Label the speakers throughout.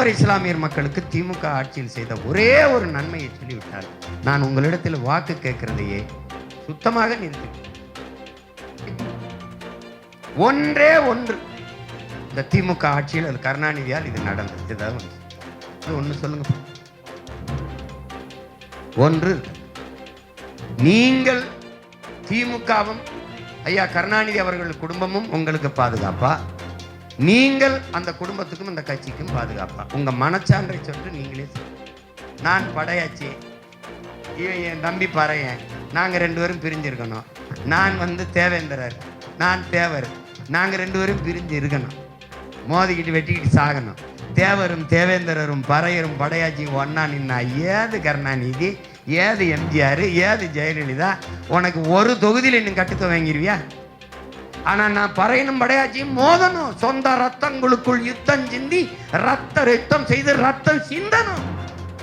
Speaker 1: கிறிஸ்தவர் இஸ்லாமியர் மக்களுக்கு திமுக ஆட்சியில் செய்த ஒரே ஒரு நன்மையை சொல்லிவிட்டார். நான் உங்களிடத்தில் வாக்கு கேட்கிறதையே சுத்தமாக நிறுத்தி ஒன்றே ஒன்று. இந்த திமுக ஆட்சியில் அது கருணாநிதியால் இது நடந்தது. ஏதாவது ஒன்று. ஒன்று சொல்லுங்க. ஒன்று நீங்கள் திமுகவும் ஐயா கருணாநிதி அவர்கள் குடும்பமும் உங்களுக்கு பாதுகாப்பா? நீங்கள் அந்த குடும்பத்துக்கும் அந்த கட்சிக்கும் பாதுகாப்பா? உங்க மனச்சான்றை சொல்லிட்டு நீங்களே சொல்லுங்க. நான் படையாச்சி. இவன் என் தம்பி பறையன். நாங்கள் ரெண்டு பேரும் பிரிஞ்சிருக்கணும். நான் வந்து தேவேந்திரர். நான் தேவர். நாங்கள் ரெண்டு பேரும் பிரிஞ்சு இருக்கணும் மோதிக்கிட்டு வெட்டிக்கிட்டு சாகணும். தேவரும் தேவேந்திரரும் பறையரும் படையாச்சியும் ஒன்னா நின்னா ஏது கருணாநிதி? ஏது எம்ஜிஆர்? ஏது ஜெயலலிதா? உனக்கு ஒரு தொகுதியில் இன்னும் கட்டுத்த வாங்கிருவியா? ஆனா நான் பறையனும் படையாச்சி மோதணும். சொந்த ரத்தங்களுக்குள் யுத்தம் சிந்தி ரத்த யுத்தம் செய்து ரத்தம் சிந்தனும்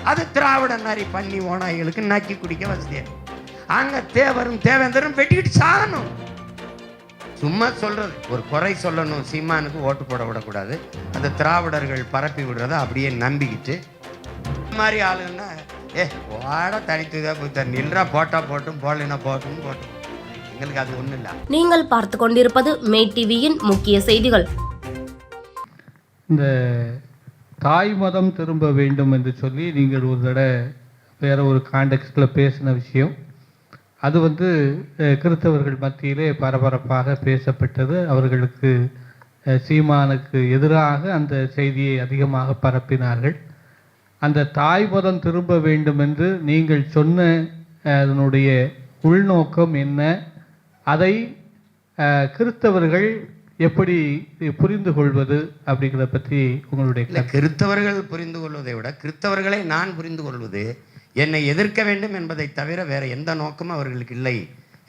Speaker 1: அது திராவிட நாரி பண்ணி ஓனாய்களுக்கு நக்கி குடிக்க வசதியா இருக்கு. அங்க தேவரும் தேவேந்தரும் வெட்டிக்கிட்டு சாகணும். சும்மா சொல்றது ஒரு குறை சொல்லணும். சீமானுக்கு ஓட்டு போட விடக்கூடாது. அந்த திராவிடர்கள் பரப்பி விடுறத அப்படியே நம்பிக்கிட்டு. மாதிரி ஆளுங்கன்னா ஏ வாட தனித்து போய் நில்றா போட்டா போட்டும் போடலைன்னா போட்டும் போட்டும். எங்களுக்கு அது ஒன்றும் இல்லை.
Speaker 2: நீங்கள் பார்த்து கொண்டிருப்பது மே டிவியின் முக்கிய செய்திகள்.
Speaker 3: இந்த தாய் மதம் திரும்ப வேண்டும் என்று சொல்லி நீங்கள் ஒரு தடவை வேற ஒரு காண்டெக்ஸ்டில் பேசின விஷயம். அது வந்து கிறிஸ்தவர்கள் மத்தியிலே பரபரப்பாக பேசப்பட்டது. அவர்களுக்கு சீமானுக்கு எதிராக அந்த செய்தியை அதிகமாக பரப்பினார்கள். அந்த தாய் மதம் திரும்ப வேண்டும் என்று நீங்கள் சொன்ன அதனுடைய உள்நோக்கம் என்ன? அதை கிறிஸ்தவர்கள் எப்படி புரிந்து கொள்வது அப்படிங்கிறத பற்றி உங்களுடைய
Speaker 1: இல்லை கிறித்தவர்கள் புரிந்து கொள்வதை விட கிறித்தவர்களை நான் புரிந்து கொள்வது என்னை எதிர்க்க வேண்டும் என்பதை தவிர வேற எந்த நோக்கமும் அவர்களுக்கு இல்லை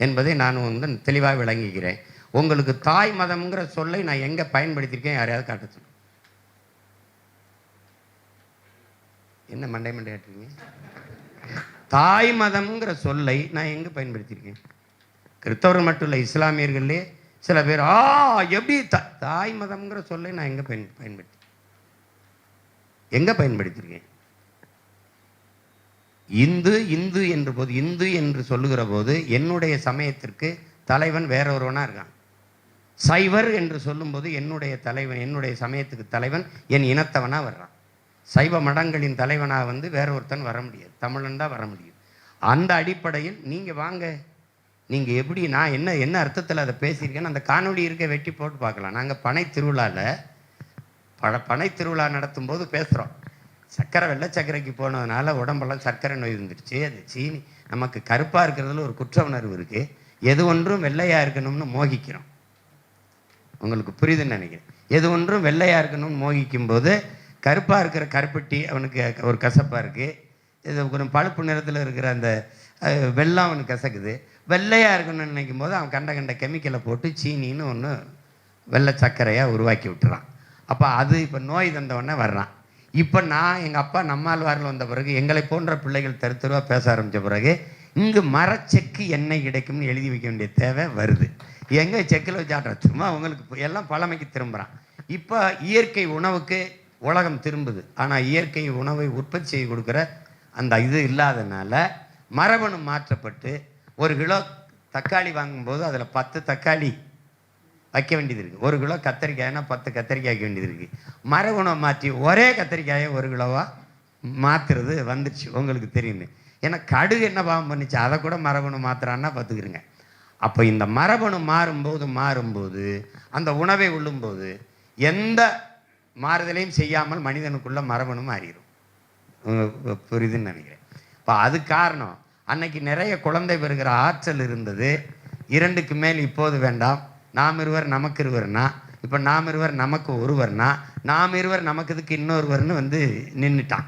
Speaker 1: என்பதை நான் வந்து தெளிவாக விளங்குகிறேன். உங்களுக்கு தாய் மதம்ங்கிற சொல்லை நான் எங்க பயன்படுத்தியிருக்கேன் யாரையாவது காட்ட சொல்லுங்க. என்ன மண்டை மண்டை ஆட்டுறீங்க? தாய் மதம்ங்கிற சொல்லை நான் எங்க பயன்படுத்தியிருக்கேன்? கிறிஸ்தவர்கள் மட்டும் இல்லை இஸ்லாமியர்களே சில பேர் ஆ எப்படி த- தாய் மதம்ங்கிற சொல்லை நான் எங்கே பயன் பயன்படுத்தி எங்கே பயன்படுத்தியிருக்கேன் இந்து இந்து என்ற போது இந்து என்று சொல்லுகிற போது என்னுடைய சமயத்திற்கு தலைவன் வேற ஒருவனாக இருக்கான். சைவர் என்று சொல்லும்போது என்னுடைய தலைவன் என்னுடைய சமயத்துக்கு தலைவன் என் இனத்தவனாக வர்றான். சைவ மடங்களின் தலைவனாக வந்து வேற ஒருத்தன் வர முடியாது. தமிழன் தான் வர முடியும். அந்த அடிப்படையில் நீங்கள் வாங்க. நீங்கள் எப்படி நான் என்ன என்ன அர்த்தத்தில் அதை பேசியிருக்கேன்னு அந்த காணொலி இருக்க வெட்டி போட்டு பார்க்கலாம். நாங்கள் பனை திருவிழாவில் பழ பனை திருவிழா நடத்தும் போது பேசுகிறோம் சர்க்கரை வெள்ளை சர்க்கரைக்கு போனதுனால உடம்பெல்லாம் சர்க்கரை நோய் இருந்துருச்சு அது சீனி நமக்கு கருப்பாக இருக்கிறதுல ஒரு குற்ற உணர்வு இருக்குது எது ஒன்றும் வெள்ளையாக இருக்கணும்னு மோகிக்கிறோம். உங்களுக்கு புரியுதுன்னு நினைக்கிறேன். எது ஒன்றும் வெள்ளையாக இருக்கணும்னு மோகிக்கும் போது கருப்பாக இருக்கிற கருப்பட்டி அவனுக்கு ஒரு கசப்பாக இருக்குது இது கொஞ்சம் பழுப்பு நிறத்தில் இருக்கிற அந்த வெள்ளம் அவனுக்கு கசக்குது. வெள்ளையாக இருக்கணும்னு நினைக்கும் போது அவன் கண்ட கண்ட கெமிக்கலை போட்டு சீனின்னு ஒன்று வெள்ளை சர்க்கரையாக உருவாக்கி விட்டுறான். அப்போ அது இப்போ நோய் தந்தவொடனே வர்றான். இப்போ நான் எங்கள் அப்பா நம்மாழ்வாரில் வந்த பிறகு எங்களை போன்ற பிள்ளைகள் தெரு தெருவாக பேச ஆரம்பித்த பிறகு இங்கு மரச்செக்கு எண்ணெய் கிடைக்கும்னு எழுதி வைக்க வேண்டிய தேவை வருது. எங்கே செக்கில் வச்சாட்டம் சும்மா உங்களுக்கு எல்லாம் பழமைக்கு திரும்புகிறான் இப்போ இயற்கை உணவுக்கு உலகம் திரும்புது. ஆனால் இயற்கை உணவை உற்பத்தி செய்து கொடுக்குற அந்த இது இல்லாதனால மரபணு மாற்றப்பட்டு ஒரு கிலோ தக்காளி வாங்கும்போது அதில் பத்து தக்காளி வைக்க வேண்டியது இருக்குது ஒரு கிலோ கத்திரிக்காய்னா பத்து கத்திரிக்காய் வைக்க வேண்டியது இருக்குது மரகுணம் மாற்றி ஒரே கத்திரிக்காயை ஒரு கிலோவாக மாற்றுறது வந்துடுச்சு உங்களுக்கு தெரியுது ஏன்னா கடுகு என்ன பாவம் பண்ணுச்சு? அதை கூட மரபணு மாத்திரான்னா பார்த்துக்கிறங்க அப்போ இந்த மரபணு மாறும்போது மாறும்போது அந்த உணவை உள்ளும்போது எந்த மாறுதலையும் செய்யாமல் மனிதனுக்குள்ள மரபணு மாறிடும் புரியுதுன்னு நினைக்கிறேன். இப்போ அது காரணம். அன்னைக்கு நிறைய குழந்தை பெறுகிற ஆற்றல் இருந்தது. இரண்டுக்கு மேல் இப்போது வேண்டாம். நாம் இருவர் நமக்கு இருவர்னா இப்போ நாம் இருவர் நமக்கு ஒருவர்னா நாம் இருவர் நமக்கு இதுக்கு இன்னொருவர்னு வந்து நின்றுட்டான்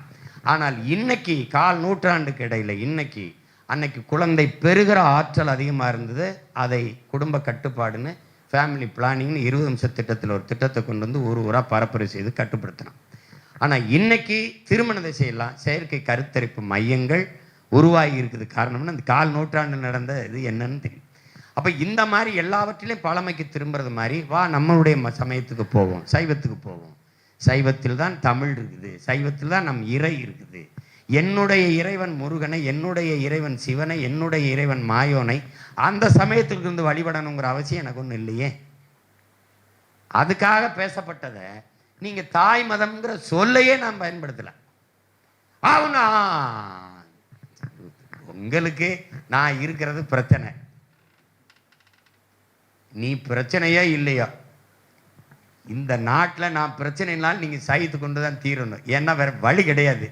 Speaker 1: ஆனால் இன்னைக்கு கால் நூற்றாண்டுக்கு இடையில் இன்னைக்கு அன்னைக்கு குழந்தை பெறுகிற ஆற்றல் அதிகமாக இருந்தது. அதை குடும்ப கட்டுப்பாடுன்னு ஃபேமிலி பிளானிங்னு இருபது நிமிஷ திட்டத்தில் ஒரு திட்டத்தை கொண்டு வந்து ஊர் ஊராக பரப்புரை செய்து கட்டுப்படுத்தினான். ஆனால் இன்னைக்கு திருமணத்தை செய்யலாம் செயற்கை கருத்தரிப்பு மையங்கள் உருவாகி இருக்குது காரணம்னு அந்த கால் நூற்றாண்டு நடந்த இது என்னன்னு தெரியும். அப்போ இந்த மாதிரி எல்லாவற்றிலையும் பழமைக்கு திரும்புறது மாதிரி வா நம்மளுடைய ம- சமயத்துக்கு போவோம் சைவத்துக்கு போவோம். சைவத்தில் தான் தமிழ் இருக்குது. சைவத்தில் தான் நம் இறை இருக்குது. என்னுடைய இறைவன் முருகனை என்னுடைய இறைவன் சிவனை என்னுடைய இறைவன் மாயோனை அந்த சமயத்திற்கு இருந்து வழிபடணுங்கிற அவசியம் எனக்கு ஒன்றும் இல்லையே. அதுக்காக பேசப்பட்டதை நீங்கள் தாய் மதம்ங்கிற சொல்லையே நான் பயன்படுத்தலை. அவனா உங்களுக்கு நான் இருக்கிறது பிரச்சனை. நீ பிரச்சனையே இல்லையா? இந்த நாட்டில் நான் பிரச்சனைனாலும் நீங்கள் சகித்து கொண்டு தான் தீரணும். ஏன்னா வேற வழி கிடையாது.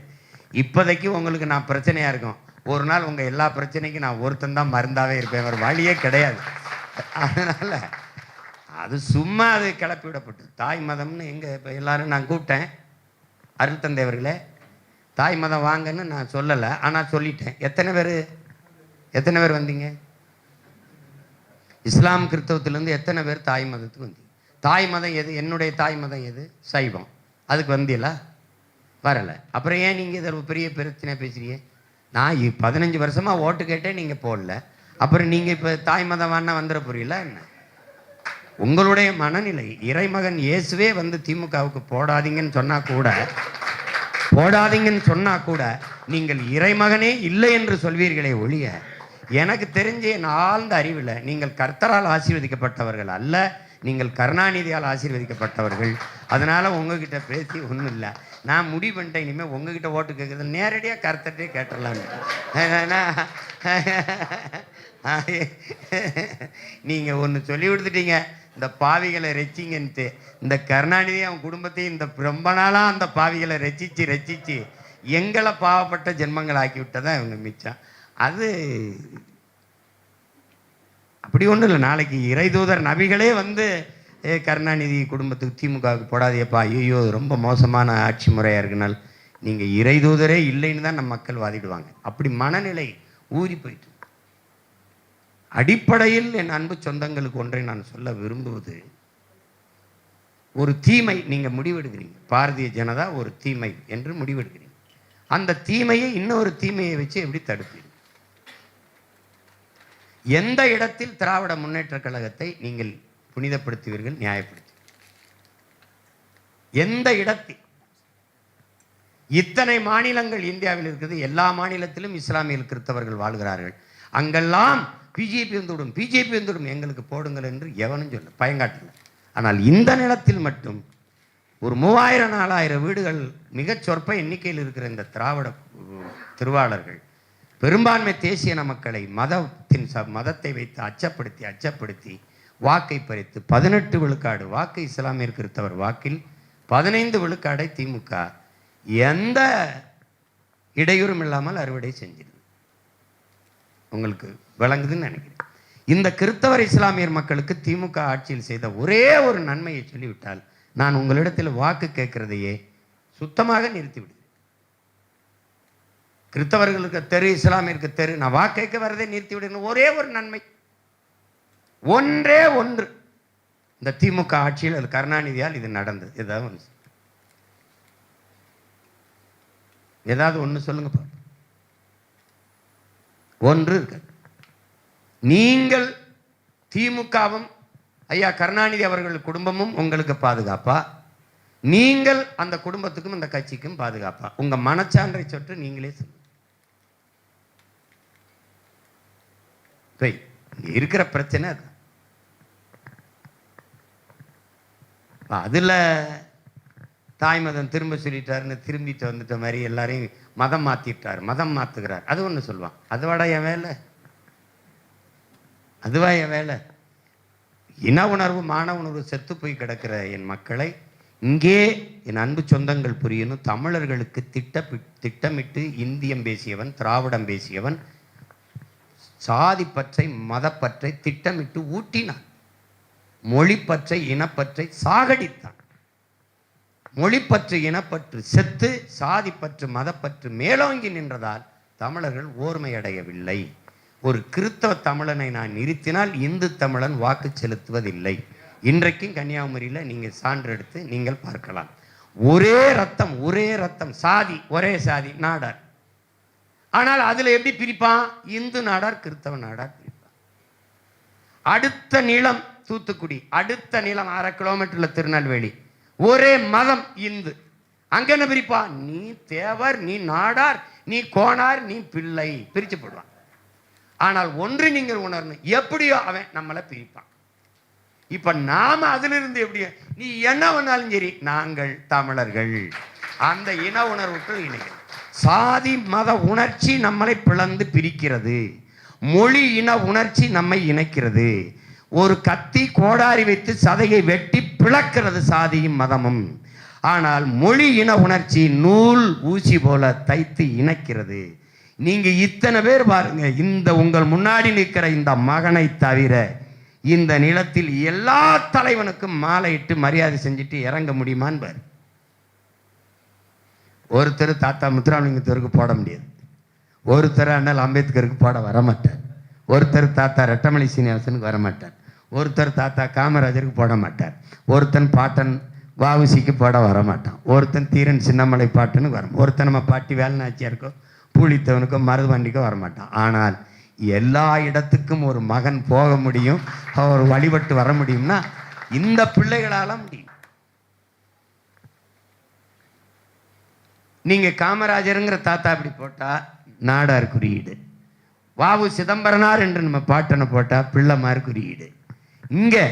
Speaker 1: இப்போதைக்கு உங்களுக்கு நான் பிரச்சனையாக இருக்கும். ஒரு நாள் உங்கள் எல்லா பிரச்சனைக்கும் நான் ஒருத்தன் தான் மருந்தாகவே இருப்பேன். வேறு வழியே கிடையாது. அதனால் அது சும்மா அது கிளப்பி விடப்பட்டு தாய் மதம்னு எங்கள் இப்போ எல்லோரும் நான் கூப்பிட்டேன். அருள் தந்தையவர்களே தாய் மதம் வாங்கன்னு நான் சொல்லலை ஆனால் சொல்லிட்டேன். எத்தனை பேர்? எத்தனை பேர் வந்தீங்க? இஸ்லாம் கிறிஸ்தவத்திலேருந்து எத்தனை பேர் தாய் மதத்துக்கு வந்தீங்க? தாய் மதம் எது? என்னுடைய தாய் மதம் எது? சைவம். அதுக்கு வந்தீங்களா? வரலை. அப்புறம் ஏன் நீங்கள் இதில் பெரிய பிரச்சனை பேசுறீங்க? நான் பதினஞ்சு வருஷமாக ஓட்டு கேட்டே நீங்கள் போடல. அப்புறம் நீங்கள் இப்போ தாய் மதம் வேணா வந்துட புரியல என்ன? உங்களுடைய மனநிலை இறைமகன் இயேசுவே வந்து திமுகவுக்கு போடாதீங்கன்னு சொன்னால் கூட போடாதீங்கன்னு சொன்னா கூட நீங்கள் இறைமகனே இல்லை என்று சொல்வீர்களே ஒழிய எனக்கு தெரிஞ்ச என் ஆழ்ந்த அறிவில் நீங்கள் கர்த்தரால் ஆசீர்வதிக்கப்பட்டவர்கள் அல்ல நீங்கள் கருணாநிதியால் ஆசீர்வதிக்கப்பட்டவர்கள். அதனால உங்ககிட்ட பேசி ஒன்றும் இல்லை. நான் முடிவு பண்ணிட்டேன் இனிமேல் உங்ககிட்ட ஓட்டு கேட்குறது. நேரடியாக கருத்தட்டே கேட்டுடலான்னு நீங்கள் ஒன்று சொல்லி கொடுத்துட்டீங்க. இந்த பாவிகளை ரசிங்கன்ட்டு இந்த கருணாநிதி அவன் குடும்பத்தையும் இந்த ரொம்ப நாளாக அந்த பாவிகளை ரசித்து ரசித்து எங்களை பாவப்பட்ட ஜென்மங்கள் ஆக்கி விட்டதான் இவங்க மிச்சம். அது அப்படி ஒன்றும் இல்லை. நாளைக்கு இறைதூதர் நபிகளே வந்து ஏ கருணாநிதி குடும்பத்துக்கு திமுகவுக்கு போடாதேப்பா. ஐயோ ரொம்ப மோசமான ஆட்சி முறையாக இருக்குனால் நீங்கள் இறைதூதரே இல்லைன்னு தான் நம்ம மக்கள் வாதிடுவாங்க. அப்படி மனநிலை ஊறி போயிட்டு அடிப்படையில் என் அன்பு சொந்தங்களுக்கு ஒன்றை நான் சொல்ல விரும்புவது ஒரு தீமை நீங்கள் முடிவெடுக்கிறீங்க. பாரதிய ஜனதா ஒரு தீமை என்று முடிவெடுக்கிறீங்க. அந்த தீமையை இன்னொரு தீமையை வச்சு எப்படி தடுப்பீங்க? எந்த இடத்தில் திராவிட முன்னேற்ற கழகத்தை நீங்கள் புனிதப்படுத்துவீர்கள் நியாயப்படுத்தி எந்த இடத்தில்? இத்தனை மாநிலங்கள் இந்தியாவில் இருக்கிறது எல்லா மாநிலத்திலும் இஸ்லாமிய கிறிஸ்தவர்கள் வாழ்கிறார்கள். அங்கெல்லாம் பிஜேபி வந்துவிடும் பிஜேபி வந்துவிடும். எங்களுக்கு போடுங்கள் என்று எவனும் சொல்ல பயங்காட்டல. ஆனால் இந்த நிலத்தில் மட்டும் ஒரு மூவாயிரம் நாலாயிரம் வீடுகள் மிகச் சொற்ப எண்ணிக்கையில் இருக்கிற இந்த திராவிட திருவாளர்கள் பெரும்பான்மை தேசிய மக்களை மதத்தின் ச மதத்தை வைத்து அச்சப்படுத்தி அச்சப்படுத்தி வாக்கை பறித்து பதினெட்டு விழுக்காடு வாக்கு இஸ்லாமியர் கிறித்தவர் வாக்கில் பதினைந்து விழுக்காடை திமுக எந்த இடையூறும் இல்லாமல் அறுவடை செஞ்சிருது. உங்களுக்கு விளங்குதுன்னு நினைக்கிறேன். இந்த கிறிஸ்தவர் இஸ்லாமியர் மக்களுக்கு திமுக ஆட்சியில் செய்த ஒரே ஒரு நன்மையை சொல்லிவிட்டால் நான் உங்களிடத்தில் வாக்கு கேட்கிறதையே சுத்தமாக நிறுத்திவிடுவேன். கிறிஸ்தவர்களுக்கு தெரு இஸ்லாமியருக்கு தெரு நான் வாக்கு கேட்க வரதை நிறுத்தி ஒரே ஒரு நன்மை. ஒன்றே ஒன்று. இந்த திமுக ஆட்சியில் அது கருணாநிதியால் இது நடந்தது. ஏதாவது ஒன்று ஏதாவது ஒன்று சொல்லுங்க பாப்போம். ஒன்று இருக்கு. நீங்கள் திமுகவும் ஐயா கருணாநிதி அவர்கள் குடும்பமும் உங்களுக்கு பாதுகாப்பா? நீங்கள் அந்த குடும்பத்துக்கும் அந்த கட்சிக்கும் பாதுகாப்பா? உங்க மனச்சான்றை சொட்டு நீங்களே சொல்லுங்க போய் இருக்கிற பிரச்சனை அது. அதில் தாய் மதம் திரும்ப சொல்லிட்டாருன்னு திரும்பிட்டு வந்துட்ட மாதிரி எல்லாரையும் மதம் மாற்றிட்டார் மதம் மாற்றுகிறார் அது ஒன்று சொல்லுவான். அதுவாடா என் வேலை? அதுவா என் வேலை? இன உணர்வு மான உணர்வு செத்து போய் கிடக்கிற என் மக்களை இங்கே என் அன்பு சொந்தங்கள் புரியணும். தமிழர்களுக்கு திட்ட திட்டமிட்டு இந்தியம் பேசியவன் திராவிடம் பேசியவன் சாதிப்பற்றை மதப்பற்றை திட்டமிட்டு ஊட்டினான். மொழிப்பற்றை இனப்பற்றை சாகடித்தான். மொழிப்பற்று இனப்பற்று செத்து சாதிப்பற்று மதப்பற்று மேலோங்கி நின்றதால் தமிழர்கள் ஓர்மையடையவில்லை. ஒரு கிறித்தவ தமிழனை நான் நிறுத்தினால் இந்து தமிழன் வாக்கு செலுத்துவதில்லை. இன்றைக்கும் கன்னியாகுமரியில் நீங்கள் சான்று எடுத்து நீங்கள் பார்க்கலாம். ஒரே ரத்தம் ஒரே ரத்தம் சாதி ஒரே சாதி நாடார். ஆனால் அதில் எப்படி பிரிப்பான்? இந்து நாடார் கிறித்தவ நாடார் பிரிப்பான். அடுத்த நிலம் தூத்துக்குடி அடுத்த நிலம் அரை கிலோமீட்டரில் திருநெல்வேலி. ஒரே மதம் இந்து. அங்க என்ன பிரிப்பா? நீ தேவர் நீ நாடார் நீ கோணார் நீ பிள்ளை பிரிச்சு போடுவான் ஆனால் ஒன்று நீங்கள் உணரணும். எப்படியோ அவன் நம்மளை பிரிப்பான். இப்ப நாம அதிலிருந்து எப்படி? நீ என்ன வேணாலும் சரி நாங்கள் தமிழர்கள். அந்த இன உணர்வுக்குள் இணைகிறோம் சாதி மத உணர்ச்சி நம்மளை பிளந்து பிரிக்கிறது. மொழி இன உணர்ச்சி நம்மை இணைக்கிறது. ஒரு கத்தி கோடாரி வைத்து சதையை வெட்டி பிளக்கிறது சாதியும் மதமும். ஆனால் மொழி இன உணர்ச்சி நூல் ஊசி போல தைத்து இணைக்கிறது. நீங்க இத்தனை பேர் பாருங்க இந்த உங்கள் முன்னாடி நிற்கிற இந்த மகனை தவிர இந்த நிலத்தில் எல்லா தலைவனுக்கும் மாலையிட்டு மரியாதை செஞ்சுட்டு இறங்க முடியுமான்னு பாரு ஒருத்தர் தாத்தா முத்துராமலிங்கத்தருக்கு போட முடியாது. ஒருத்தர் அண்ணல் அம்பேத்கருக்கு போட வரமாட்டார். ஒருத்தர் தாத்தா ரெட்டமலை சீனிவாசனுக்கு வரமாட்டார். ஒருத்தர் தாத்தா காமராஜருக்கு போட மாட்டார் ஒருத்தன் பாட்டன் வாவுசிக்கு போட வரமாட்டான். ஒருத்தன் தீரன் சின்னமலை பாட்டுன்னு வரும் ஒருத்தன் நம்ம பாட்டி வேலுநாச்சியாருக்கோ பூலித்தவனுக்கோ மருதுவண்டிக்கோ வரமாட்டான். ஆனால் எல்லா இடத்துக்கும் ஒரு மகன் போக முடியும் அவர் வழிபட்டு வர முடியும்னா இந்த பிள்ளைகளால முடியும். நீங்க காமராஜருங்கிற தாத்தா அப்படி போட்டா நாடார் குறியீடு. வாவு சிதம்பரனார் என்று நம்ம பாட்டனை போட்டால் பிள்ளைமார் குறியீடு. இங்கே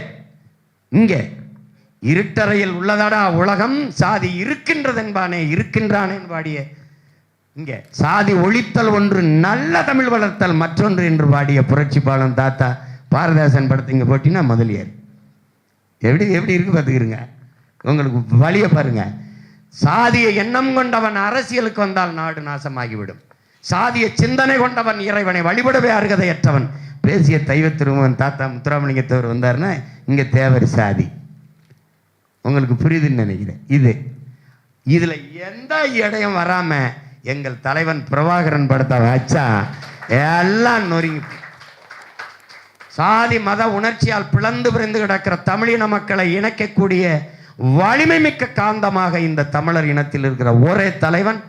Speaker 1: இங்கே இருட்டறையில் உள்ளதாடா உலகம் சாதி இருக்கின்றதென்பானே இருக்கின்றானேன் பாடிய. இங்கே சாதி ஒழித்தல் ஒன்று நல்ல தமிழ் வளர்த்தல் மற்றொன்று என்று பாடிய புரட்சி தாத்தா பாரதாசன் படத்தை இங்கே போட்டினா முதலியார். எப்படி எப்படி இருக்கு பார்த்துக்கிறங்க? உங்களுக்கு வழியை பாருங்க. சாதிய எண்ணம் கொண்டவன் அரசியலுக்கு வந்தால் நாடு நாசமாகிவிடும். சாதிய சிந்தனை கொண்டவன் இறைவனை வழிபடவே அருகதையற்றவன். பேசிய தெய்வ திருமகன் தாத்தா முத்துராமலிங்கத்தவர் வந்தார்னா இங்க தேவர் சாதி. உங்களுக்கு புரியுதுன்னு நினைக்கிறேன். இது. இதுல எந்த இடையும் வராம எங்கள் தலைவன் பிரபாகரன் படத்தை வச்சா எல்லாம் நொறுங்கி சாதி மத உணர்ச்சியால் பிளந்து பிரிந்து கிடக்கிற தமிழின மக்களை இணைக்கக்கூடிய வலிமை மிக்க காந்தமாக இந்த தமிழர் இனத்தில் இருக்கிற ஒரே தலைவன்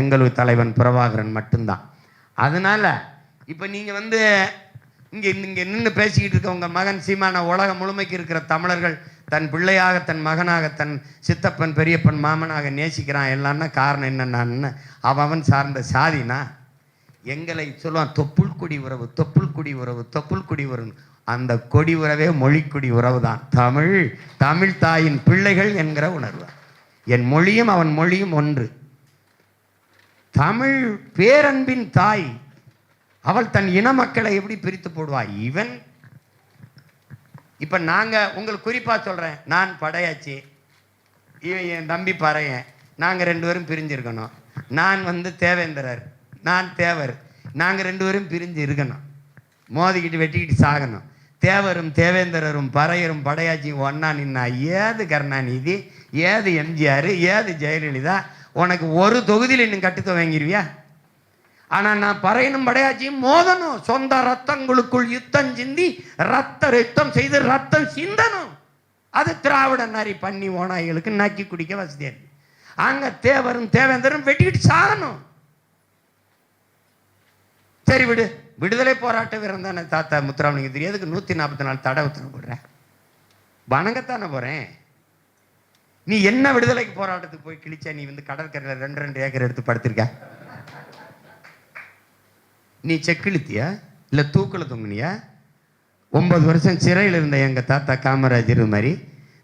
Speaker 1: எங்களுக்கு தலைவன் பிரபாகரன் மட்டும்தான். அதனால் இப்போ நீங்கள் வந்து இங்கே இங்கே நின்று பேசிக்கிட்டு இருக்க உங்கள் மகன் சீமான உலகம் முழுமைக்கு இருக்கிற தமிழர்கள் தன் பிள்ளையாக தன் மகனாக தன் சித்தப்பன் பெரியப்பன் மாமனாக நேசிக்கிறான். எல்லாம்னா காரணம் என்னென்னு அவன் அவன் சார்ந்த சாதினா எங்களை சொல்லுவான் தொப்புள் குடி உறவு தொப்புள் குடி உறவு தொப்புள் குடி உறவு அந்த கொடி உறவே மொழிக்குடி உறவு தான் தமிழ் தமிழ் தாயின் பிள்ளைகள் என்கிற உணர்வு. என் மொழியும் அவன் மொழியும் ஒன்று. தமிழ் பேரன்பின் தாய். அவள் தன் இன மக்களை எப்படி பிரித்து போடுவாள் இவன். இப்போ நாங்கள் உங்களுக்கு குறிப்பாக சொல்கிறேன் நான் படையாச்சி. இவன் என் தம்பி பறையன். நாங்கள் ரெண்டு பேரும் பிரிஞ்சிருக்கணும். நான் வந்து தேவேந்திரர். நான் தேவர். நாங்கள் ரெண்டு பேரும் பிரிஞ்சு இருக்கணும் மோதிக்கிட்டு வெட்டிக்கிட்டு சாகணும். தேவரும் தேவேந்திரரும் பறையரும் படையாச்சியும் ஒன்னா நின்னா ஏது கருணாநிதி? ஏது எம்ஜிஆர்? ஏது ஜெயலலிதா? உனக்கு ஒரு தொகுதியில் இன்னும் கட்டுத்த வாங்கிருவியா? ஆனால் நான் பறையனும் படையாச்சியும் மோதணும். சொந்த ரத்தங்களுக்குள் யுத்தம் சிந்தி ரத்த யுத்தம் செய்து ரத்தம் சிந்தனும் அது திராவிட நாரி பண்ணி ஓனாய்களுக்கு நக்கி குடிக்க வசதியா இருக்கு அங்கே தேவரும் தேவேந்தரும் வெட்டிக்கிட்டு சாகணும். சரி விடு. விடுதலை போராட்ட வீரம் தானே தாத்தா முத்துராமலிங்க தெரியாதுக்கு நூற்றி நாற்பத்தி நாலு தடை உத்தரவு போடுறேன் வணங்கத்தானே போகிறேன் நீ என்ன விடுதலைக்கு போராட்டத்துக்கு போய் கிழிச்ச? நீ வந்து கடற்கரையில் ரெண்டு ரெண்டு ஏக்கர் எடுத்து படுத்திருக்க. நீ செக்கிழுத்தியா இல்லை தூக்கில் தொங்குனியா? ஒன்பது வருஷம் சிறையில் இருந்த எங்கள் தாத்தா காமராஜர் மாதிரி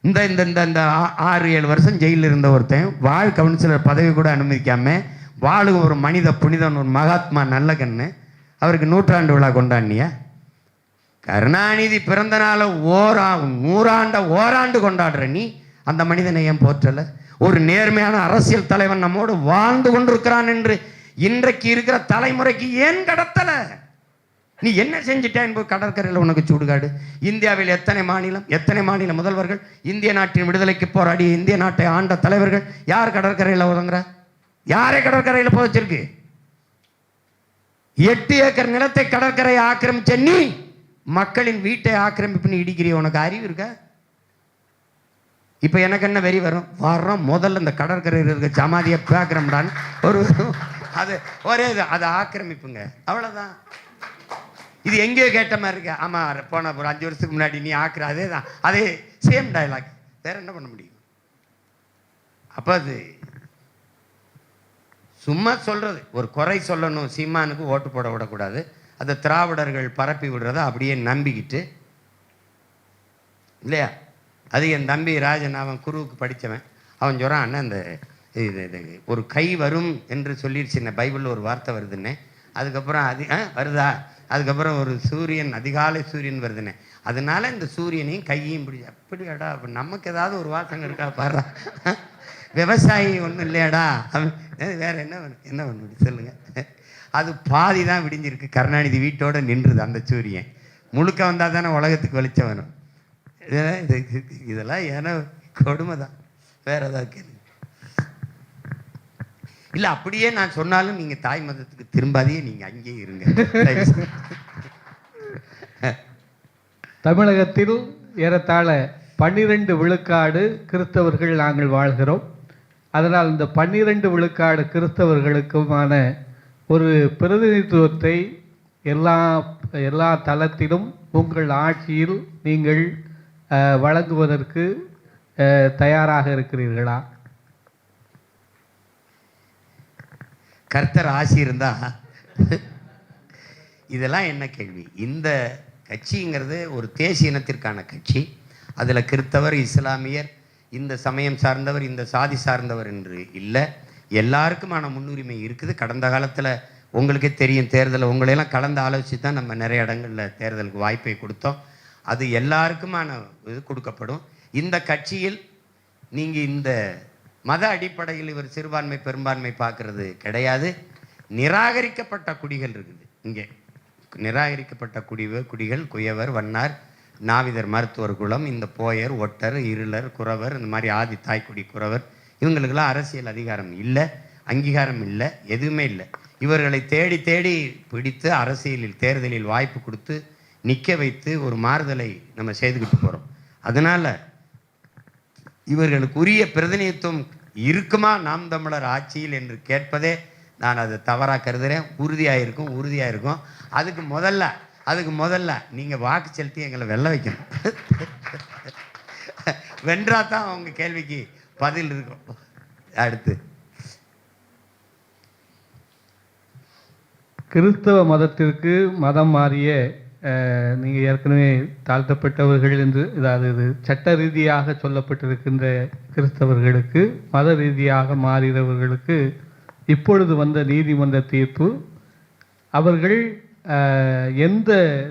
Speaker 1: இந்த இந்த இந்த இந்த ஆறு ஏழு வருஷம் ஜெயிலில் இருந்த ஒருத்தன் வாழ் கவுன்சிலர் பதவி கூட அனுமதிக்காம வாழும் ஒரு மனித புனிதன் ஒரு மகாத்மா நல்ல கண்ணு. அவருக்கு நூற்றாண்டு விழா கொண்டாடினியா? கருணாநிதி பிறந்த நாளை ஓரா நூறாண்ட ஓராண்டு கொண்டாடுற நீ? அந்த மனிதனை ஏன் போற்றலை? ஒரு நேர்மையான அரசியல் தலைவன் நம்மோடு வாழ்ந்து கொண்டிருக்கிறான் என்று இன்றைக்கு இருக்கிற தலைமுறைக்கு ஏன் கடத்தலை? நீ என்ன செஞ்சிட்ட என்பது கடற்கரையில் உனக்கு சூடுகாடு. இந்தியாவில் எத்தனை மாநிலம் எத்தனை மாநில முதல்வர்கள் இந்திய நாட்டின் விடுதலைக்கு போராடிய இந்திய நாட்டை ஆண்ட தலைவர்கள் யார் கடற்கரையில் உதங்குற யாரை கடற்கரையில் புதைச்சிருக்கு எட்டு ஏக்கர் நிலத்தை கடற்கரையை ஆக்கிரமிச்ச நீ மக்களின் வீட்டை ஆக்கிரமிப்புன்னு இடிக்கிறிய உனக்கு அறிவு இருக்கா? இப்போ எனக்கு என்ன வெறி வரும்? வர்றோம். முதல்ல இந்த கடற்கரையில் இருக்க ஜமாதியை பேக்கிறோம்டான்னு ஒரு அது ஒரே இது. அதை ஆக்கிரமிப்புங்க. அவ்வளோதான் இது எங்கேயோ கேட்ட மாதிரி இருக்கு. ஆமாம் போன ஒரு அஞ்சு வருஷத்துக்கு முன்னாடி நீ ஆக்குற அதே தான் அதே சேம் டயலாக் வேற என்ன பண்ண முடியும்? அப்போ அது சும்மா சொல்கிறது ஒரு குறை சொல்லணும். சீமானுக்கு ஓட்டு போட விடக்கூடாது. அதை திராவிடர்கள் பரப்பி விடுறத அப்படியே நம்பிக்கிட்டு இல்லையா? அது என் தம்பி ராஜன் அவன் குருவுக்கு படித்தவன் அவன் சொல்கிறான் அண்ணன் அந்த இது இது ஒரு கை வரும் என்று சொல்லிடுச்சு பைபிளில் ஒரு வார்த்தை வருதுன்னே. அதுக்கப்புறம் அது ஆ வருதா? அதுக்கப்புறம் ஒரு சூரியன் அதிகாலை சூரியன் வருதுன்னு. அதனால இந்த சூரியனையும் கையையும் பிடிச்சி அப்படியாடா அப்போ நமக்கு ஏதாவது ஒரு வாசகம் இருக்கா பாரு. விவசாயி ஒன்றும் இல்லையாடா? அவன் வேற என்ன ஒன்று என்ன ஒன்று சொல்லுங்க. அது பாதி தான் விடிஞ்சிருக்கு. கருணாநிதி வீட்டோட நின்றுது அந்த சூரியன். முழுக்க வந்தால் தானே உலகத்துக்கு வெளிச்சம் வரும். இதெல்லாம் இது இதெல்லாம் ஏன்னா கொடுமை தான் வேற ஏதாவது கேள்வி இல்லை அப்படியே நான் சொன்னாலும் நீங்கள் தாய் மதத்துக்கு திரும்பாதையே நீங்கள் அங்கேயே இருங்க.
Speaker 3: தமிழகத்தில் ஏறத்தாழ பன்னிரண்டு விழுக்காடு கிறிஸ்தவர்கள் நாங்கள் வாழ்கிறோம். அதனால் இந்த பன்னிரண்டு விழுக்காடு கிறிஸ்தவர்களுக்குமான ஒரு பிரதிநிதித்துவத்தை எல்லா எல்லா தளத்திலும் உங்கள் ஆட்சியில் நீங்கள் வழங்குவதற்கு தயாராக இருக்கிறீர்களா?
Speaker 1: கர்த்தர் ஆசி இருந்தா இதெல்லாம் என்ன கேள்வி? இந்த கட்சிங்கிறது ஒரு தேசிய இனத்திற்கான கட்சி. அதில் கிறித்தவர் இஸ்லாமியர் இந்த சமயம் சார்ந்தவர் இந்த சாதி சார்ந்தவர் என்று இல்லை. எல்லாருக்குமான முன்னுரிமை இருக்குது. கடந்த காலத்தில் உங்களுக்கே தெரியும் தேர்தலை உங்களையெல்லாம் கலந்து ஆலோசித்து தான் நம்ம நிறைய இடங்களில் தேர்தலுக்கு வாய்ப்பை கொடுத்தோம். அது எல்லாருக்குமான இது கொடுக்கப்படும். இந்த கட்சியில் நீங்கள் இந்த மத அடிப்படையில் இவர் சிறுபான்மை பெரும்பான்மை பார்க்கறது கிடையாது. நிராகரிக்கப்பட்ட குடிகள் இருக்குது. இங்கே நிராகரிக்கப்பட்ட குடிவு குடிகள் குயவர் வண்ணார் நாவிதர் மருத்துவர் குலம் இந்த போயர் ஒட்டர் இருளர் குறவர் இந்த மாதிரி ஆதி தாய்க்குடி குறவர் இவங்களுக்கெல்லாம் அரசியல் அதிகாரம் இல்லை அங்கீகாரம் இல்லை எதுவுமே இல்லை. இவர்களை தேடி தேடி பிடித்து அரசியலில் தேர்தலில் வாய்ப்பு கொடுத்து நிற்க வைத்து ஒரு மாறுதலை நம்ம செய்துக்கிட்டு போகிறோம் அதனால் இவர்களுக்குரிய பிரதிநிதித்துவம் இருக்குமா? நாம் தமிழர் ஆட்சியில் என்று கேட்பதே நான் அதை தவறாக கருதுகிறேன் உறுதியாக இருக்கும் உறுதியாக இருக்கும். அதுக்கு முதல்ல அதுக்கு முதல்ல நீங்கள் வாக்கு செலுத்தி எங்களை வெல்ல வைக்கணும். வென்றா தான் அவங்க கேள்விக்கு பதில் இருக்கும். அடுத்து.
Speaker 3: கிறிஸ்தவ மதத்திற்கு மதம் மாறிய நீங்கள் ஏற்கனவே தாழ்த்தப்பட்டவர்கள் என்று அதாவது இது சட்ட ரீதியாக சொல்லப்பட்டிருக்கின்ற கிறிஸ்தவர்களுக்கு மத ரீதியாக மாறியவர்களுக்கு இப்பொழுது வந்த நீதிமன்ற தீர்ப்பு அவர்கள் எந்த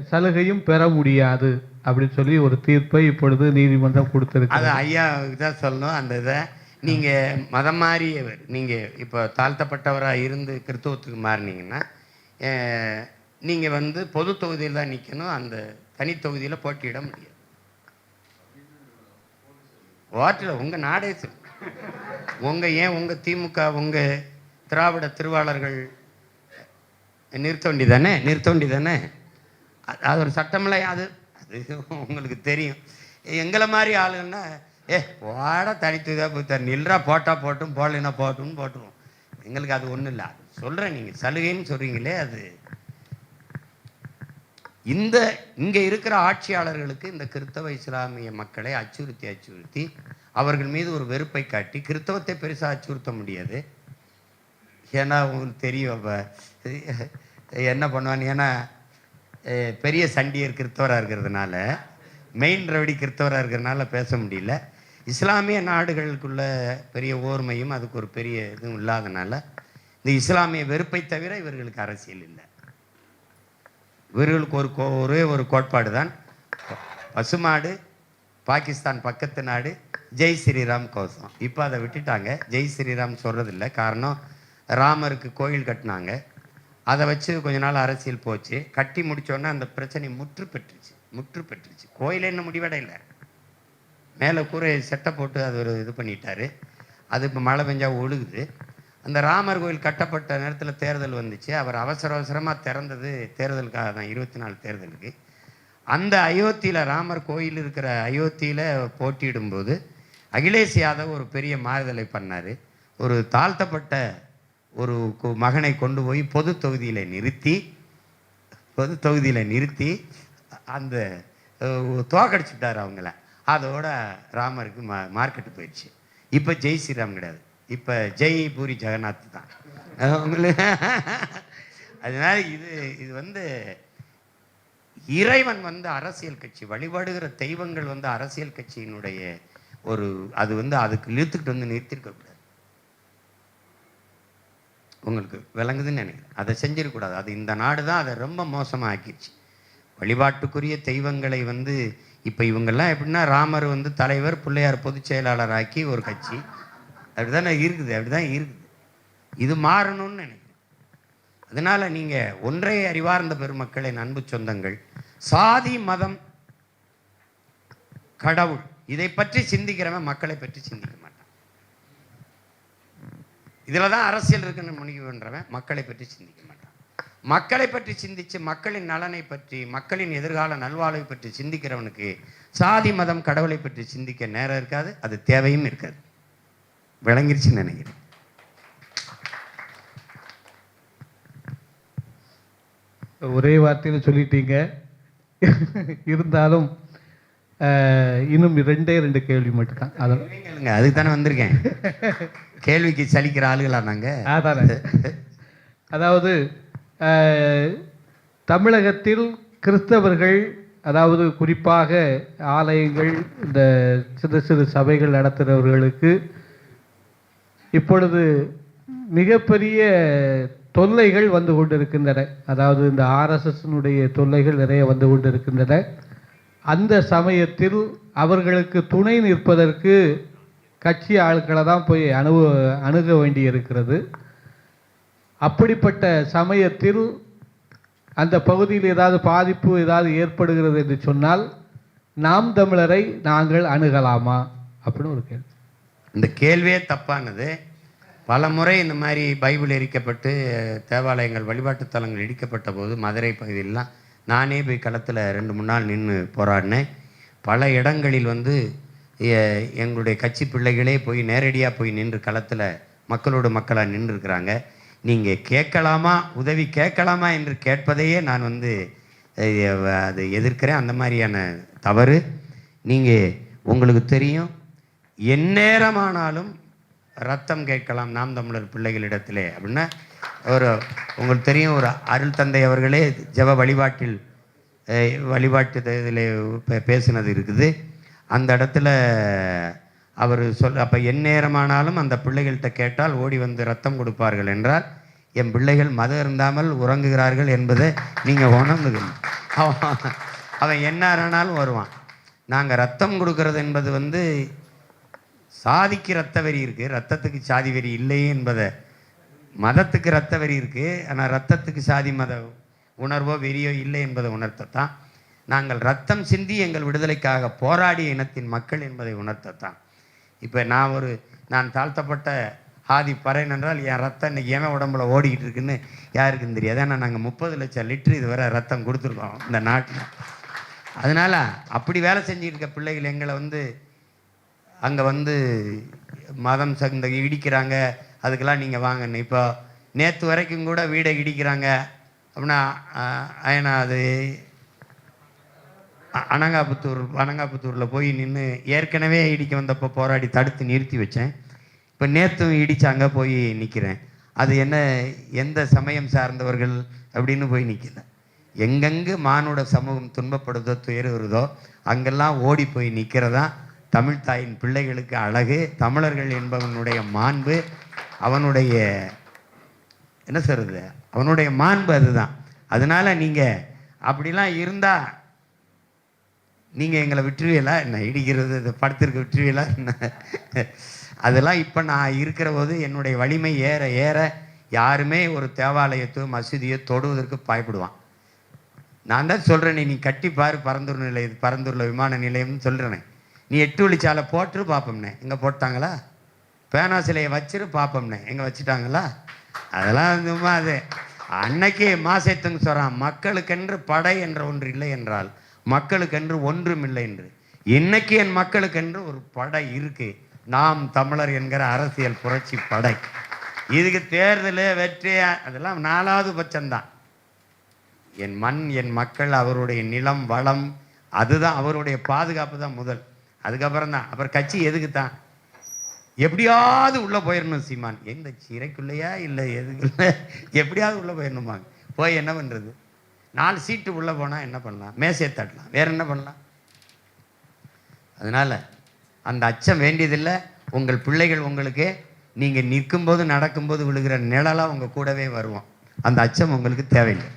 Speaker 3: சலுகையும் பெற முடியாது அப்படின்னு சொல்லி ஒரு தீர்ப்பை இப்பொழுது நீதிமன்றம்
Speaker 1: அது ஐயாவுக்கு தான் சொல்லணும் அந்த இதை. நீங்கள் மதம் மாறியவர் நீங்கள் இப்போ தாழ்த்தப்பட்டவராக இருந்து கிறிஸ்தவத்துக்கு மாறினீங்கன்னா நீங்கள் வந்து பொது தொகுதியில் தான் நிற்கணும் அந்த தனி தொகுதியில் போட்டியிட முடியாது. வாட்டில் உங்கள் நாடே உங்கள் ஏன் உங்கள் திமுக உங்கள் திராவிட திருவாளர்கள் நிறுத்த வேண்டியதானே நிறுத்த தானே அது- அது ஒரு சட்டமில்லை அது அது உங்களுக்கு தெரியும். எங்களை மாதிரி ஆளுங்கன்னா ஏ வாட தனித்துதாக போய் தர நில்றா போட்டால் போட்டும் போடலைன்னா போட்டும்னு போட்டுருவோம். எங்களுக்கு அது ஒன்றும் இல்லை. சொல்கிறேன் நீங்கள் சலுகைன்னு சொல்கிறீங்களே அது இந்த இங்கே இருக்கிற ஆட்சியாளர்களுக்கு இந்த கிறிஸ்தவ இஸ்லாமிய மக்களை அச்சுறுத்தி அச்சுறுத்தி அவர்கள் மீது ஒரு வெறுப்பை காட்டி கிறிஸ்தவத்தை பெருசாக அச்சுறுத்த முடியாது. ஏன்னா உங்களுக்கு தெரியும் அப்போ என்ன பண்ணுவான் ஏன்னா பெரிய சண்டியர் கிறிஸ்தவராக இருக்கிறதுனால மெயின் ரவடி கிறிஸ்தவராக இருக்கிறதுனால பேச முடியல. இஸ்லாமிய நாடுகளுக்குள்ள பெரிய ஓர்மையும் அதுக்கு ஒரு பெரிய இதுவும் இல்லாதனால இந்த இஸ்லாமிய வெறுப்பை தவிர இவர்களுக்கு அரசியல் இல்லை. இவர்களுக்கு ஒரு கோ- ஒரே ஒரு கோட்பாடு தான் பசுமாடு பாகிஸ்தான் பக்கத்து நாடு ஜெய் ஸ்ரீராம் கோசம். இப்போ அதை விட்டுட்டாங்க. ஜெய் ஸ்ரீராம் சொல்கிறதில்ல காரணம் ராமருக்கு கோயில் கட்டினாங்க. அதை வச்சு கொஞ்ச நாள் அரசியல் போச்சு. கட்டி முடித்தோடனே அந்த பிரச்சனை முற்று பெற்றுச்சு. முற்று பெற்றுச்சு. கோயில் என்ன முடிவடையில. மேலே கூரை செட்டை போட்டு அது ஒரு இது பண்ணிட்டாரு. அது இப்போ மழை பெஞ்சா ஒழுகுது. அந்த ராமர் கோயில் கட்டப்பட்ட நேரத்தில் தேர்தல் வந்துச்சு. அவர் அவசர அவசரமாக திறந்தது தேர்தலுக்காக தான் இருபத்தி நாலு தேர்தலுக்கு. அந்த அயோத்தியில் ராமர் கோயில் இருக்கிற அயோத்தியில் போட்டியிடும்போது அகிலேஷ் யாதவ் ஒரு பெரிய மாறுதலை பண்ணார். ஒரு தாழ்த்தப்பட்ட ஒரு கு- மகனை கொண்டு போய் பொது தொகுதியில் நிறுத்தி பொது தொகுதியில் நிறுத்தி அந்த தோக்கடிச்சுட்டார் அவங்கள. அதோட ராமருக்கு மா மார்க்கெட்டு போயிடுச்சு. இப்போ ஜெய் ஸ்ரீராம் கிடையாது. இப்போ ஜெய் பூரி ஜெகநாத் தான். உங்களுக்கு அதனால இது இது வந்து இறைவன் வந்து அரசியல் கட்சி வழிபாடுகிற தெய்வங்கள் வந்து அரசியல் கட்சியினுடைய ஒரு அது வந்து அதுக்கு இழுத்துக்கிட்டு வந்து நிறுத்திருக்கக்கூடாது உங்களுக்கு விளங்குதுன்னு நினைக்கிறேன். அதை செஞ்சிடக்கூடாது. அது இந்த நாடு தான் அதை ரொம்ப மோசமாக ஆக்கிடுச்சு. வழிபாட்டுக்குரிய தெய்வங்களை வந்து இப்போ இவங்கெல்லாம் எப்படின்னா ராமர் வந்து தலைவர் பிள்ளையார் பொதுச் செயலாளர் ஆக்கி ஒரு கட்சி. அப்படிதானே இருக்குது அப்படிதான் இருக்குது. இது மாறணும்னு நினைக்கிறேன். அதனால நீங்க ஒன்றே அறிவார்ந்த பெருமக்களின் அன்பு சொந்தங்கள் சாதி மதம் கடவுள் இதை பற்றி சிந்திக்கிறவன் மக்களை பற்றி சிந்திக்க மாட்டான். இதில் தான் அரசியல் இருக்குன்னு முடிவு மக்களை பற்றி சிந்திக்க மாட்டான். மக்களை பற்றி சிந்திச்சு மக்களின் நலனை பற்றி மக்களின் எதிர்கால நல்வாழ்வை பற்றி சிந்திக்கிறவனுக்கு சாதி மதம் கடவுளை பற்றி சிந்திக்க நேரம் இருக்காது அது தேவையும் இருக்காது. விளங்கிருச்சுன்னு நினைக்கிறேன்.
Speaker 3: ஒரே வார்த்தையில் சொல்லிட்டீங்க. இருந்தாலும் இன்னும் ரெண்டே ரெண்டு கேள்வி மட்டும்தான். அதில்
Speaker 1: கேளுங்க அதுக்கு தானே வந்திருக்கேன். கேள்விக்கு சலிக்கிற ஆளுகளா நாங்க?
Speaker 3: அதானே. அதாவது தமிழகத்தில் கிறிஸ்தவர்கள் அதாவது குறிப்பாக ஆலயங்கள் இந்த சிறு சிறு சபைகள் நடத்துகிறவர்களுக்கு இப்பொழுது மிகப்பெரிய தொல்லைகள் வந்து கொண்டிருக்கின்றன. அதாவது இந்த ஆர்எஸ்எஸ்னுடைய தொல்லைகள் நிறைய வந்து கொண்டிருக்கின்றன. அந்த சமயத்தில் அவர்களுக்கு துணை நிற்பதற்கு கட்சி ஆட்களை தான் போய் அணு அணுக வேண்டி இருக்கிறது அப்படிப்பட்ட சமயத்தில் அந்த பகுதியில் ஏதாவது பாதிப்பு ஏதாவது ஏற்படுகிறது என்று சொன்னால் நாம் தமிழரை நாங்கள் அணுகலாமா? அப்படின்னு ஒரு கேள்வி.
Speaker 1: இந்த கேள்வியே தப்பானது. பல முறை இந்த மாதிரி பைபிள் எரிக்கப்பட்டு தேவாலயங்கள் வழிபாட்டுத் தலங்கள் இடிக்கப்பட்ட போது மதுரை பகுதியிலலாம் நானே போய் களத்தில் ரெண்டு மூணு நாள் நின்று போராடினேன். பல இடங்களில் வந்து எங்களுடைய கட்சி பிள்ளைகளே போய் நேரடியாக போய் நின்று களத்தில் மக்களோடு மக்களாக நின்றுருக்கிறாங்க நீங்கள் கேட்கலாமா? உதவி கேட்கலாமா என்று கேட்பதையே நான் வந்து அதை எதிர்க்கிறேன். அந்த மாதிரியான தவறு. நீங்கள் உங்களுக்கு தெரியும். எந்நேரமானாலும் ரத்தம் கேட்கலாம் நாம் தமிழர் பிள்ளைகளிடத்திலே அப்படின்னா ஒரு உங்களுக்கு தெரியும் ஒரு அருள் தந்தை அவர்களே ஜப வழிபாட்டில் வழிபாட்டு இதில் பேசினது இருக்குது. அந்த இடத்துல அவர் சொல் அப்போ எந்நேரமானாலும் அந்த பிள்ளைகள்கிட்ட கேட்டால் ஓடி வந்து ரத்தம் கொடுப்பார்கள் என்றால் என் பிள்ளைகள் மதம் இருந்தாமல் உறங்குகிறார்கள் என்பதை நீங்கள் உணர்ந்துக்கணும் அவன் அவன் என்ன வருவான். நாங்கள் ரத்தம் கொடுக்கறது என்பது வந்து சாதிக்கு ரத்த வெறி இருக்குது ரத்தத்துக்கு சாதி வெறி இல்லை என்பதை மதத்துக்கு ரத்த வெறி இருக்குது ஆனால் ரத்தத்துக்கு சாதி மத உணர்வோ வெறியோ இல்லை என்பதை உணர்த்தத்தான். நாங்கள் ரத்தம் சிந்தி எங்கள் விடுதலைக்காக போராடிய இனத்தின் மக்கள் என்பதை உணர்த்தத்தான். இப்போ நான் ஒரு நான் தாழ்த்தப்பட்ட ஆதி பறையன் என்றால் என் ரத்தம் இன்னைக்கு ஏன் உடம்புல ஓடிக்கிட்டு இருக்குன்னு யாருக்கும் தெரியாது. ஏன்னா நாங்கள் முப்பது லட்சம் லிட்டர் இதுவரை ரத்தம் கொடுத்துருக்கோம் இந்த நாட்டில். அதனால் அப்படி வேலை செஞ்சுட்டு இருக்க பிள்ளைகள் எங்களை வந்து அங்கே வந்து மதம் சந்த இடிக்கிறாங்க. அதுக்கெல்லாம் நீங்கள் வாங்கன்னு இப்போ நேற்று வரைக்கும் கூட வீடை இடிக்கிறாங்க. அப்படின்னா ஏன்னா அது அ- அனங்காபுத்தூர் அனங்காபுத்தூரில் போய் நின்று ஏற்கனவே இடிக்க வந்தப்போ போராடி தடுத்து நிறுத்தி வச்சேன். இப்போ நேற்றும் இடித்தாங்க போய் நிற்கிறேன் அது என்ன எந்த சமயம் சார்ந்தவர்கள் அப்படின்னு போய் நிற்கல எங்கெங்கு மானுட சமூகம் துன்பப்படுதோ துயருகிறதோ அங்கெல்லாம் ஓடி போய் நிற்கிறதா தமிழ் தாயின் பிள்ளைகளுக்கு அழகு தமிழர்கள் என்பவனுடைய மாண்பு அவனுடைய என்ன சொல்கிறது அவனுடைய மாண்பு அதுதான். அதனால நீங்கள் அப்படிலாம் இருந்தால் நீங்கள் எங்களை விட்டுருவீங்களா? என்ன இடிக்கிறது இந்த படத்திற்கு விட்டுருவீங்களா? என்ன? அதெல்லாம் இப்போ நான் இருக்கிற போது என்னுடைய வலிமை ஏற ஏற யாருமே ஒரு தேவாலயத்தோ மசூதியோ தொடுவதற்கு பயப்படுவான். நான் தான் சொல்கிறேனே நீ கட்டிப்பார் பரந்தூர் நிலையம் பரந்தூரில் விமான நிலையம்னு சொல்கிறேனே நீ எட்டு வழிச்சாலை போட்டு பார்ப்போம்னே எங்கே போட்டாங்களா? பேனா சிலையை வச்சிரு பார்ப்போம்னே எங்கே வச்சுட்டாங்களா? அதெல்லாம் சும்மா அது. அன்னைக்கு மாசேத்துங்க சொல்கிறான் மக்களுக்கென்று படை என்ற ஒன்று இல்லை என்றால் மக்களுக்கென்று ஒன்றும் இல்லை என்று. இன்னைக்கு என் மக்களுக்கென்று ஒரு படை இருக்கு. நாம் தமிழர் என்கிற அரசியல் புரட்சி படை. இதுக்கு தேர்தல் வெற்றி அதெல்லாம் நாலாவது பட்சம்தான். என் மண் என் மக்கள் அவருடைய நிலம் வளம் அதுதான் அவருடைய பாதுகாப்பு தான் முதல். அதுக்கப்புறம் தான் அப்புறம் கட்சி எதுக்கு தான் எப்படியாவது உள்ளே போயிடணும் சீமான். எந்த சிறைக்குள்ளேயா இல்லை எதுக்குள்ள? எப்படியாவது உள்ளே போயிடணுமாங்க போய் என்ன பண்ணுறது நாலு சீட்டு உள்ளே போனால் என்ன பண்ணலாம்? மேசையை தட்டலாம். வேறு என்ன பண்ணலாம்? அதனால் அந்த அச்சம் வேண்டியதில்லை. உங்கள் பிள்ளைகள் உங்களுக்கு நீங்கள் நிற்கும்போது நடக்கும்போது விழுகிற நிழலாக உங்கள் கூடவே வருவோம். அந்த அச்சம் உங்களுக்கு தேவையில்லை.